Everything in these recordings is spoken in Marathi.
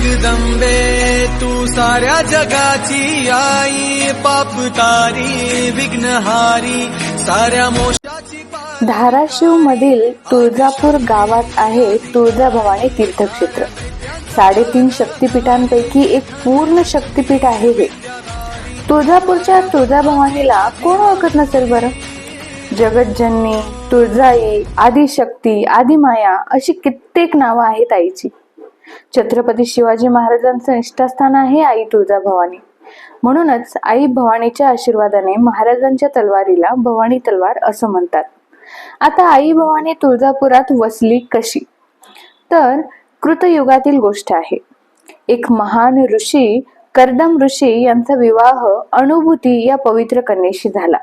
जगदंबे तू साऱ्या जगाची आई पाप तारी विघ्नहारी साऱ्या मोशाची धाराशिव मधील तुळजापूर गावात आहे तुळजाभवानी तीर्थक्षेत्र. साडेतीन शक्तिपीठांपैकी एक पूर्ण शक्तिपीठ आहे हे. तुळजापूरच्या तुळजाभवानीला कोण ओळखत नसेल बरं? जगतजननी तुळजाई आदिशक्ती आदिमाया अशी कित्येक नावं आहेत आईची. छत्रपती शिवाजी महाराजांचं निष्ठास्थान आहे आई तुळजाभवानी. म्हणूनच आई भवानीच्या आशीर्वादाने महाराजांच्या तलवारीला भवानी तलवार असं म्हणतात. आता आई भवानी तुळजापुरात वसली कशी? तर कृतयुगातील गोष्ट आहे. एक महान ऋषी कर्दम ऋषी यांचा विवाह अनुभूती या पवित्र कन्येशी झाला.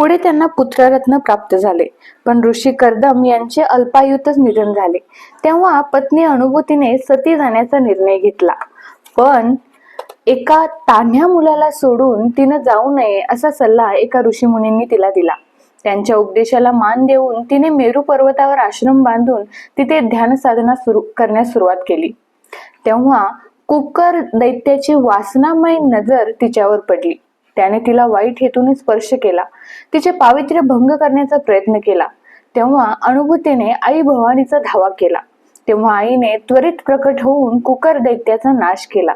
पुढे त्यांना पुत्ररत्न प्राप्त झाले. पण ऋषी कर्दम यांचे अल्पायुतच निधन झाले. तेव्हा पत्नी अनुभूतीने सती जाण्याचा निर्णय घेतला. पण एका तान्ह्या मुलाला सोडून तिनं जाऊ नये असा सल्ला एका ऋषीमुनींनी तिला दिला. त्यांच्या उपदेशाला मान देऊन तिने मेरू पर्वतावर आश्रम बांधून तिथे ध्यान साधना सुरू करण्यास सुरुवात केली. तेव्हा कुकर दैत्याची वासनामय नजर तिच्यावर पडली. त्याने तिला वाईट हेतूने स्पर्श केला. तिचे पावित्र्य भंग करण्याचा प्रयत्न केला. तेव्हा अनुभूतीने आई भवानीचा धावा केला. तेव्हा आईने त्वरित प्रकट होऊन कुकर दैत्याचा नाश केला.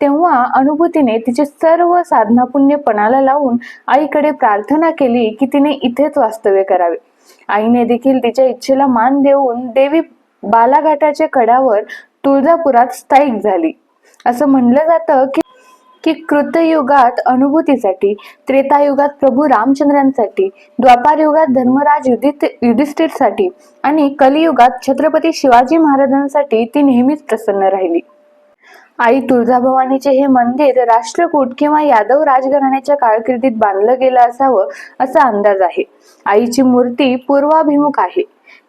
तेव्हा अनुभूतीने तिचे सर्व साधना पुण्य पणाला लावून आईकडे प्रार्थना केली की तिने इथेच वास्तव्य करावे. आईने देखील तिच्या इच्छेला मान देऊन देवी बालाघाटाच्या कडावर तुळजापुरात स्थायिक झाली. असं म्हणलं जातं की की कृतयुगात अनुभूतीसाठी त्रेतायुगात प्रभू रामचंद्रांसाठी द्वापार युगात धर्मराज युधित युधिष्ठिरसाठी आणि कलियुगात छत्रपती शिवाजी महाराजांसाठी ती नेहमीच प्रसन्न राहिली. आई तुळजाभवानीचे हे मंदिर राष्ट्रकूट किंवा यादव राजघराण्याच्या कारकिर्दीत बांधलं गेलं असावं असा अंदाज आहे. आईची मूर्ती पूर्वाभिमुख आहे.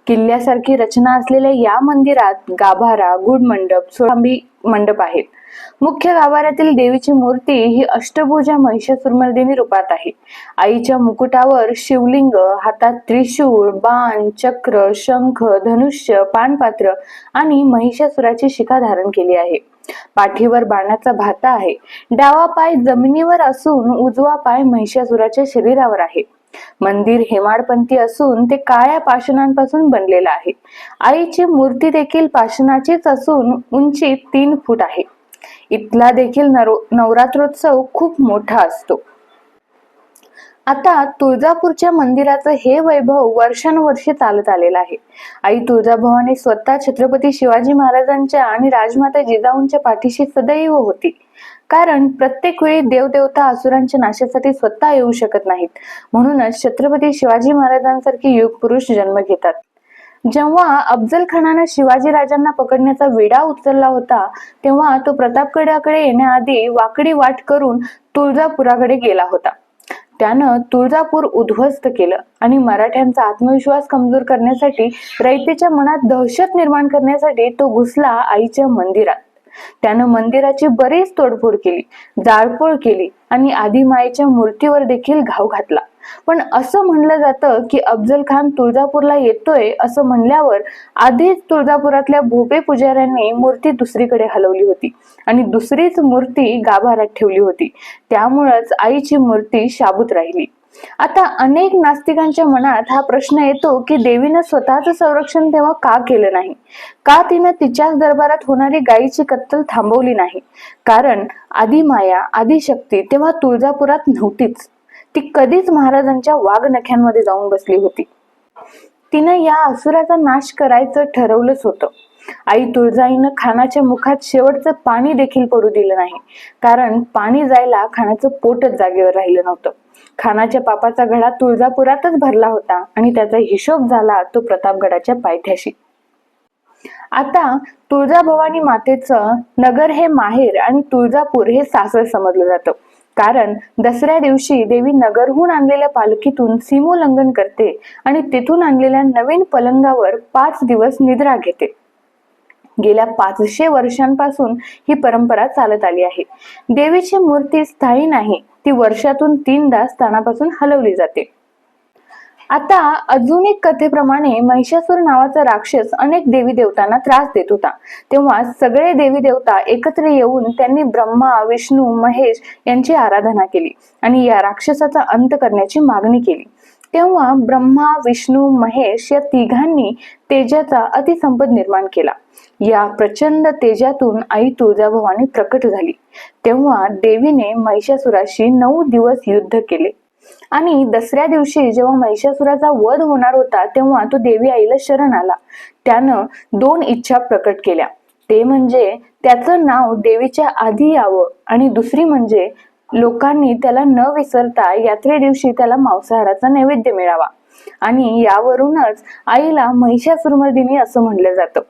किल्ल्यासारखी रचना असलेल्या या मंदिरात गाभारा गुढमंडप सोळांबी मंडप आहेत. मुख्य गाभाऱ्यातील देवीची मूर्ती ही अष्टभुजा महिषासुरमर्दिनी रूपात आहे. आईच्या मुकुटावर शिवलिंग हातात त्रिशूळ बाण चक्र शंख धनुष्य पानपात्र आणि महिषासुराची शिखा धारण केली आहे. पाठीवर बाणाचा भाता आहे. डावा पाय जमिनीवर असून उजवा पाय महिषासुराच्या शरीरावर आहे. मंदिर हेमाडपंथी असून ते काळ्या पाषाणांपासून बनलेलं आहे. आईची मूर्ती देखील पाषाणाचीच असून उंची तीन फूट आहे. इथला देखील नरो- नवरात्रोत्सव खूप मोठा असतो. आता तुळजापूरच्या मंदिराचं हे वैभव वर्षानुवर्षे चालत आलेलं आहे. आई तुळजाभवानी स्वतः छत्रपती शिवाजी महाराजांच्या आणि राजमाता जिजाऊंच्या पाठीशी सदैव होती. कारण प्रत्येक वेळी देवदेवता असुरांच्या नाशासाठी स्वतः येऊ शकत नाहीत. म्हणूनच छत्रपती शिवाजी महाराजांसारखे युग पुरुष जन्म घेतात. जेव्हा अफजल खानानं शिवाजी राजांना पकडण्याचा विडा उचलला होता तेव्हा तो प्रतापगडाकडे येण्याआधी वाकडी वाट करून तुळजापुराकडे गेला होता. त्यानं तुळजापूर उद्ध्वस्त केलं आणि मराठ्यांचा आत्मविश्वास कमजोर करण्यासाठी रयतेच्या मनात दहशत निर्माण करण्यासाठी तो घुसला आईच्या मंदिरात. त्यानं मंदिराची बरीच तोडफोड केली जाळपोळ केली आणि आदिमाईच्या मूर्तीवर देखील घाव घातला. पण असं म्हणलं जातं की अफजल खान तुळजापूरला येतोय असं म्हणल्यावर आधीच तुळजापुरातल्या भोपे पुजाऱ्यांनी मूर्ती दुसरीकडे हलवली होती. आणि दुसरीच मूर्ती गाभाऱ्यात ठेवली होती. त्यामुळंच आईची मूर्ती शाबूत राहिली. आता अनेक नास्तिकांच्या मनात हा प्रश्न येतो की देवीनं स्वतःचं संरक्षण तेव्हा का केलं नाही? का तिनं तिच्याच दरबारात होणारी गायीची कत्तल थांबवली नाही? कारण आदिमाया आदिशक्ती तेव्हा तुळजापुरात नव्हतीच. ती कधीच महाराजांच्या वाघनख्यांमध्ये जाऊन बसली होती. तिनं या असुराचा नाश करायचं ठरवलंच होतं. आई तुळजाईनं खानाच्या मुखात शेवटचं पाणी देखील पडू दिलं नाही. कारण पाणी जायला खानाचं पोटच जागेवर राहिलं नव्हतं. खानाच्या पापाचा घडा तुळजापुरातच भरला होता आणि त्याचा हिशोब झाला तो प्रतापगडाच्या पायथ्याशी. आता तुळजाभवानी मातेचं नगर हे माहेर आणि तुळजापूर हे सासर समजलं जातं. कारण दसऱ्या दिवशी देवी नगरहून आणलेल्या पालखीतून सीमोल्लंघन करते आणि तिथून आणलेल्या नवीन पलंगावर पाच दिवस निद्रा घेते. गेल्या पाचशे वर्षांपासून ही परंपरा चालत आली आहे. देवीची मूर्ती स्थायी नाही ती वर्षातून तीनदा स्थानापासून हलवली जाते. आता अजून एक कथेप्रमाणे महिषासूर नावाचा राक्षस अनेक देवी देवतांना त्रास देत होता. तेव्हा सगळे देवी देवता एकत्र येऊन त्यांनी ब्रह्मा विष्णू महेश यांची आराधना केली आणि या राक्षसाचा अंत करण्याची मागणी केली. तेव्हा ब्रह्मा विष्णू महेश या तिघांनी तेजाचा अतिसंपद निर्माण केला. या प्रचंड तेजातून आई तुळजाभवानी प्रकट झाली. तेव्हा देवीने महिषासुराशी नऊ दिवस युद्ध केले. आणि दसऱ्या दिवशी जेव्हा महिषासुराचा वध होणार होता तेव्हा तो देवी आईला शरण आला. त्यानं दोन इच्छा प्रकट केल्या. ते म्हणजे त्याचं नाव देवीच्या आधी यावं आणि दुसरी म्हणजे लोकांनी त्याला न विसरता यात्रे दिवशी त्याला मांसाहाराचा नैवेद्य मिळावा. आणि यावरूनच आईला महिषासुरमर्दिनी असं म्हणलं जातं.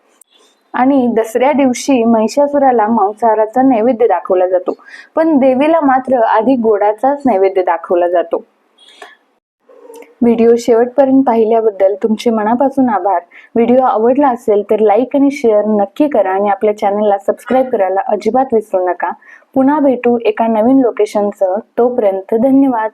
आणि दसऱ्या दिवशी महिषासुराला मांसाहाराचा नैवेद्य दाखवला जातो. पण देवीला मात्र आधी गोडाचाच नैवेद्य दाखवला जातो. व्हिडिओ शेवटपर्यंत पाहिल्याबद्दल तुमचे मनापासून आभार. व्हिडिओ आवडला असेल तर लाईक आणि शेअर नक्की करा आणि आपल्या चॅनलला सबस्क्राईब करायला अजिबात विसरू नका. पुन्हा भेटू एका नवीन लोकेशनसह. तोपर्यंत धन्यवाद.